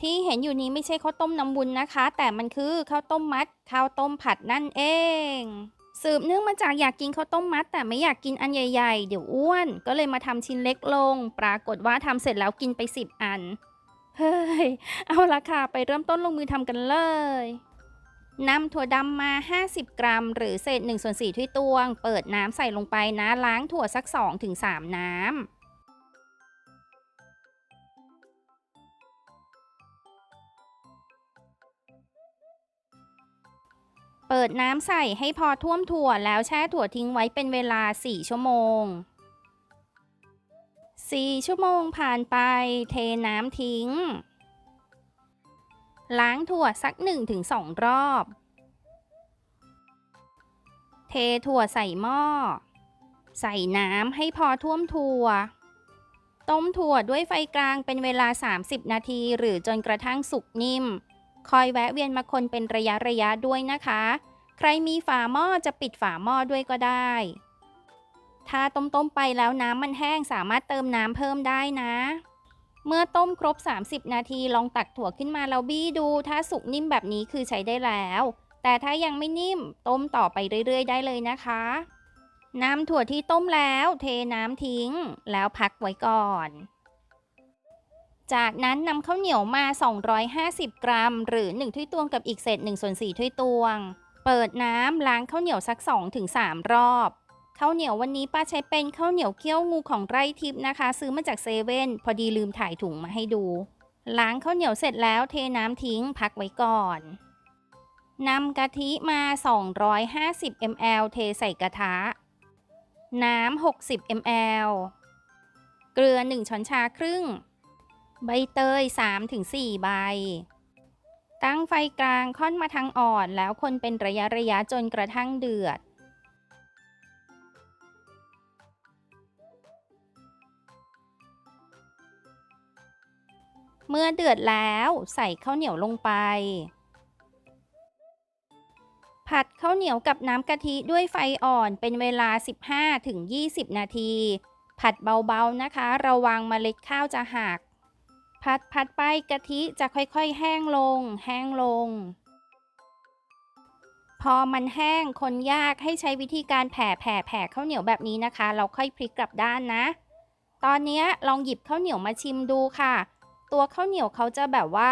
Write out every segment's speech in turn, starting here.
ที่เห็นอยู่นี้ไม่ใช่ข้าวต้มน้ำวุ้นนะคะ แต่มันคือข้าวต้มมัดข้าวต้มผัดนั่นเอง สืบเนื่องมาจากอยากกินข้าวต้มมัด แต่ไม่อยากกินอันใหญ่ ๆ เดี๋ยวอ้วน ก็เลยมาทำชิ้นเล็กลง ปรากฏว่าทำเสร็จแล้วกินไป 10 อัน เฮ้ย เอาละค่ะ ไปเริ่มต้นลงมือทำกันเลยนำถั่วดำมา 50 กรัม หรือเศษ1ส่วน4ถ้วยตวง เปิดน้ำใส่ลงไปนะ ล้างถั่วสัก 2-3 น้ำ เปิดน้ำใส่ให้พอท่วมถั่วแล้วแช่ถั่วทิ้งไว้เป็นเวลา 4 ชั่วโมง 4 ชั่วโมงผ่านไป เทน้ำทิ้ง ล้างถั่วสัก 1-2 รอบ เทถั่วใส่หม้อ ใส่น้ำให้พอท่วมถั่ว ต้มถั่วด้วยไฟกลางเป็นเวลา 30 นาที หรือจนกระทั่งสุกนิ่ม คอยแวะเวียนมาคนเป็นระยะระยะด้วยนะคะ ใครมีฝาหม้อจะปิดฝาหม้อด้วยก็ได้ ถ้าต้มๆไปแล้วน้ำมันแห้งสามารถเติมน้ำเพิ่มได้นะ เมื่อต้มครบ 30 นาทีลองตักถั่วขึ้นมาแล้วบี้ดู ถ้าสุกนิ่มแบบนี้คือใช้ได้แล้ว แต่ถ้ายังไม่นิ่มต้มต่อไปเรื่อยๆ ได้เลยนะคะ น้ำถั่วที่ต้มแล้ว เทน้ำทิ้ง แล้วพักไว้ก่อน จากนั้นนำข้าวเหนียวมา 250 กรัม หรือ 1 ถ้วยตวงกับอีกเศษ1ส่วน4ถ้วยตวง เปิดน้ำล้างข้าวเหนียวสัก 2-3 รอบข้าวเหนียววันนี้ป้าใช้เป็นข้าวเหนียวเคี่ยวงูของไร่ทิพย์นะคะ ซื้อมาจากเซเว่นพอดีลืมถ่ายถุงมาให้ดู ล้างข้าวเหนียวเสร็จแล้วเทน้ำทิ้งพักไว้ก่อนนำกะทิมา 250 ml เทใส่กระทะ น้ำ60 ml เกลือ 1 ช้อนชาครึ่ง ใบเตย 3-4 ใบ ตั้งไฟกลางค่อนมาทางอ่อนแล้วคนเป็นระยะระยะจนกระทั่งเดือด เมื่อเดือดแล้วใส่ข้าวเหนียวลงไป ผัดข้าวเหนียวกับน้ำกะทิด้วยไฟอ่อนเป็นเวลา 15-20 นาที ผัดเบาๆนะคะ ระวังเมล็ดข้าวจะหัก ผัดผัดไปกะทิจะค่อยๆ แห้งลง แห้งลง พอมันแห้งคนยากให้ใช้วิธีการแผ่แผ่แผ่ข้าวเหนียวแบบนี้นะคะ เราค่อยพลิกกลับด้านนะ ตอนนี้ลองหยิบข้าวเหนียวมาชิมดูค่ะ ตัวข้าวเหนียวเขาจะแบบว่า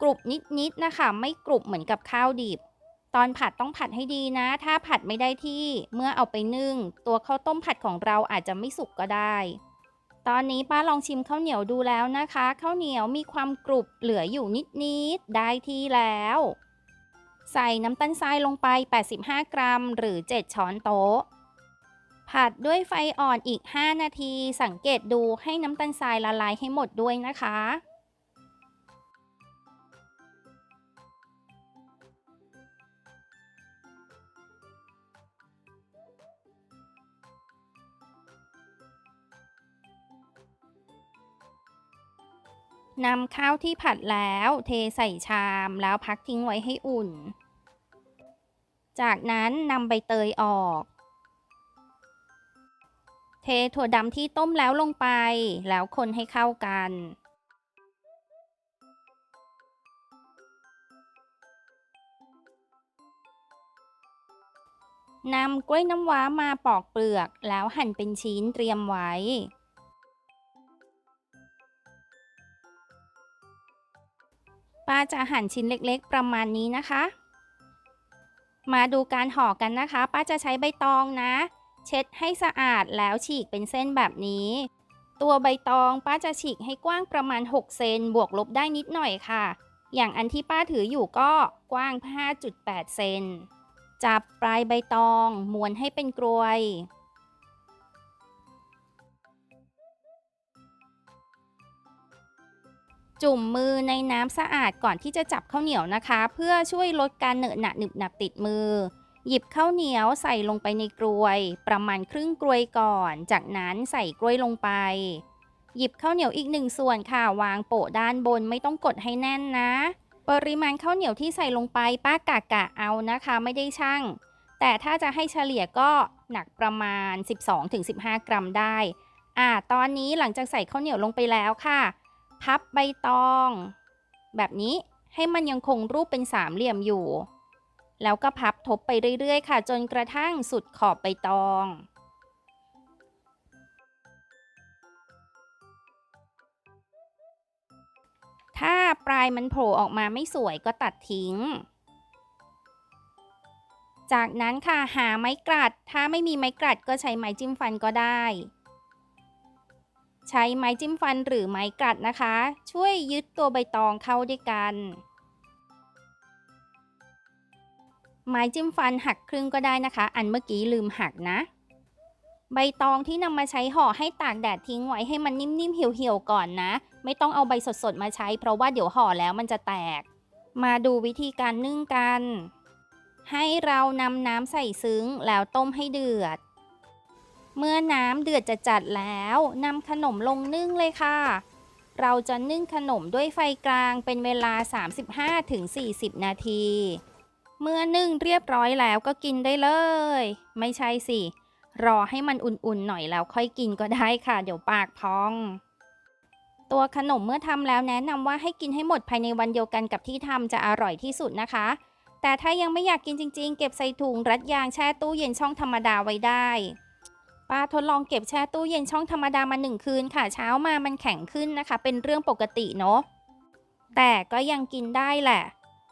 กรุบนิดๆนะคะ ไม่กรุบเหมือนกับข้าวดิบ ตอนผัดต้องผัดให้ดีนะ ถ้าผัดไม่ได้ที่เมื่อเอาไปนึ่ง ตัวข้าวต้มผัดของเราอาจจะไม่สุกก็ได้ ตอนนี้ป้าลองชิมข้าวเหนียวดูแล้วนะคะข้าวเหนียวมีความกรุบเหลืออยู่นิดๆได้ที่แล้ว ใส่น้ำตาลทรายลงไป 85 กรัม หรือ 7 ช้อนโต๊ะ ผัดด้วยไฟอ่อนอีก 5 นาที สังเกตดูให้น้ำตาลทรายละลายให้หมดด้วยนะคะ นำข้าวที่ผัดแล้วเทใส่ชามแล้วพักทิ้งไว้ให้อุ่น จากนั้นนำใบเตยออก เทถั่วดำที่ต้มแล้วลงไป แล้วคนให้เข้ากัน นำกล้วยน้ำว้ามาปอกเปลือกแล้วหั่นเป็นชิ้นเตรียมไว้ จะหั่นชิ้นเล็กๆ ประมาณนี้นะคะ มาดูการห่อกันนะคะ ป้าจะใช้ใบตองนะ เช็ดให้สะอาดแล้วฉีกเป็นเส้นแบบนี้ ตัวใบตองป้าจะฉีกให้กว้างประมาณ 6 เซนบวกลบได้นิดหน่อยค่ะ อย่างอันที่ป้าถืออยู่ก็กว้าง 5.8 เซนจับปลายใบตองม้วนให้เป็นกรวย จุ่มมือในน้ำสะอาดก่อนที่จะจับข้าวเหนียวนะคะ เพื่อช่วยลดการเหนอะหนะหนึบหนับติดมือ หยิบข้าวเหนียวใส่ลงไปในกรวย ประมาณครึ่งกรวยก่อน จากนั้นใส่กล้วยลงไป หยิบข้าวเหนียวอีกหนึ่งส่วนค่ะวางโปะด้านบนไม่ต้องกดให้แน่นนะ ปริมาณข้าวเหนียวที่ใส่ลงไปป้ากะกะเอานะคะ ไม่ได้ช่าง แต่ถ้าจะให้เฉลี่ยก็หนักประมาณ 12-15 กรัมได้อ่าตอนนี้หลังจากใส่ข้าวเหนียวลงไปแล้วค่ะ พับใบตอง แบบนี้ให้มันยังคงรูปเป็นสามเหลี่ยมอยู่ แล้วก็พับทบไปเรื่อยๆ ค่ะ จนกระทั่งสุดขอบใบตองถ้าปลายมันโผล่ออกมาไม่สวยก็ตัดทิ้ง จากนั้นค่ะหาไม้กลัด ถ้าไม่มีไม้กลัดก็ใช้ไม้จิ้มฟันก็ได้ ใช้ไม้จิ้มฟันหรือไม้กัดนะคะ ช่วยยึดตัวใบตองเข้าด้วยกัน ไม้จิ้มฟันหักครึ่งก็ได้นะคะ อันเมื่อกี้ลืมหักนะ ใบตองที่นำมาใช้ห่อให้ตากแดดทิ้งไว้ให้มันนิ่มๆเหี่ยวๆก่อนนะ ไม่ต้องเอาใบสดๆมาใช้ เพราะว่าเดี๋ยวห่อแล้วมันจะแตก มาดูวิธีการนึ่งกัน ให้เรานำน้ำใส่ซึ้งแล้วต้มให้เดือด เมื่อน้ำเดือดจะจัดแล้วนำขนมลงนึ่งเลยค่ะ เราจะนึ่งขนมด้วยไฟกลางเป็นเวลา 35-40 นาที เมื่อนึ่งเรียบร้อยแล้วก็กินได้เลย ไม่ใช่สิ รอให้มันอุ่นๆหน่อยแล้วค่อยกินก็ได้ค่ะ เดี๋ยวปากพอง ตัวขนมเมื่อทำแล้วแนะนำว่าให้กินให้หมดภายในวันเดียวกันกับที่ทำจะอร่อยที่สุดนะคะแต่ถ้ายังไม่อยากกินจริงๆ เก็บใส่ถุงรัดยางแช่ตู้เย็นช่องธรรมดาไว้ได้ ป้าทดลองเก็บแช่ตู้เย็นช่องธรรมดามาหนึ่งคืนค่ะ เช้ามามันแข็งขึ้นนะคะ เป็นเรื่องปกติเนาะแต่ก็ยังกินได้แหละ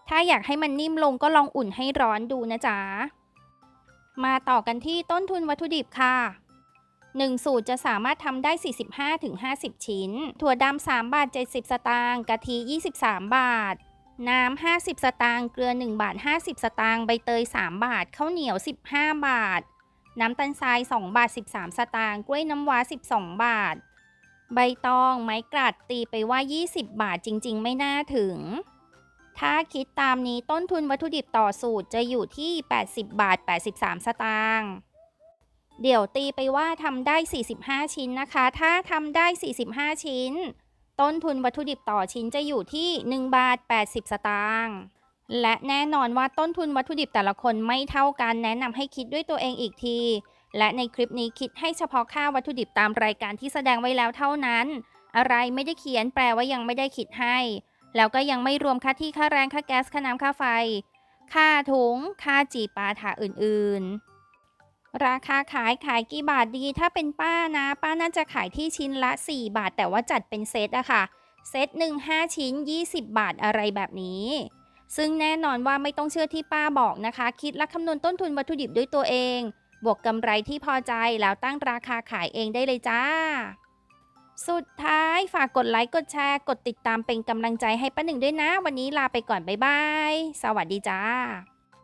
ถ้าอยากให้มันนิ่มลงก็ลองอุ่นให้ร้อนดูนะจ๊ะ มาต่อกันที่ต้นทุนวัตถุดิบค่ะ 1 สูตรจะสามารถทำได้ 45-50 ชิ้น ถั่วดำ3บาท 70 สตางค์กะทิ23 บาท น้ำ 50 สตางค์เกลือ 1 บาท 50 สตางค์ใบเตย 3 บาทข้าวเหนียว 15 บาท น้ำตาลทราย 2 บาท 13 สตางค์ กล้วยน้ำว้า 12 บาท ใบตอง ไม้กลัดตีไปว่า 20 บาทจริง ๆ ไม่น่าถึง ถ้าคิดตามนี้ต้นทุนวัตถุดิบต่อสูตรจะอยู่ที่ 80 บาท 83 สตางค์ เดี๋ยวตีไปว่าทำได้ 45 ชิ้นนะคะ ถ้าทำได้ 45 ชิ้น ต้นทุนวัตถุดิบต่อชิ้นจะอยู่ที่ 1 บาท 80 สตางค์ และแน่นอนว่าต้นทุนวัตถุดิบแต่ละคนไม่เท่ากันแนะนำให้คิดด้วยตัวเองอีกที และในคลิปนี้คิดให้เฉพาะค่าวัตถุดิบตามรายการที่แสดงไว้แล้วเท่านั้น อะไรไม่ได้เขียนแปลว่ายังไม่ได้คิดให้ แล้วก็ยังไม่รวมค่าที่ค่าแรงค่าแก๊สค่าน้ำค่าไฟ ค่าถุง ค่าจีปาถาอื่นๆ ราคาขายขายกี่บาทดี ถ้าเป็นป้านะ ป้าน่าจะขายที่ชิ้นละ 4 บาท แต่ว่าจัดเป็นเซตอะค่ะเซตหนึ่ง5ชิ้น 20 บาทอะไรแบบนี้ ซึ่งแน่นอนว่าไม่ต้องเชื่อที่ป้าบอกนะคะ คิดและคำนวณต้นทุนวัตถุดิบด้วยตัวเอง บวกกำไรที่พอใจแล้วตั้งราคาขายเองได้เลยจ้า สุดท้ายฝากกดไลค์กดแชร์ กดติดตามเป็นกำลังใจให้ป้าหนึ่งด้วยนะ วันนี้ลาไปก่อนบ๊ายบาย สวัสดีจ้า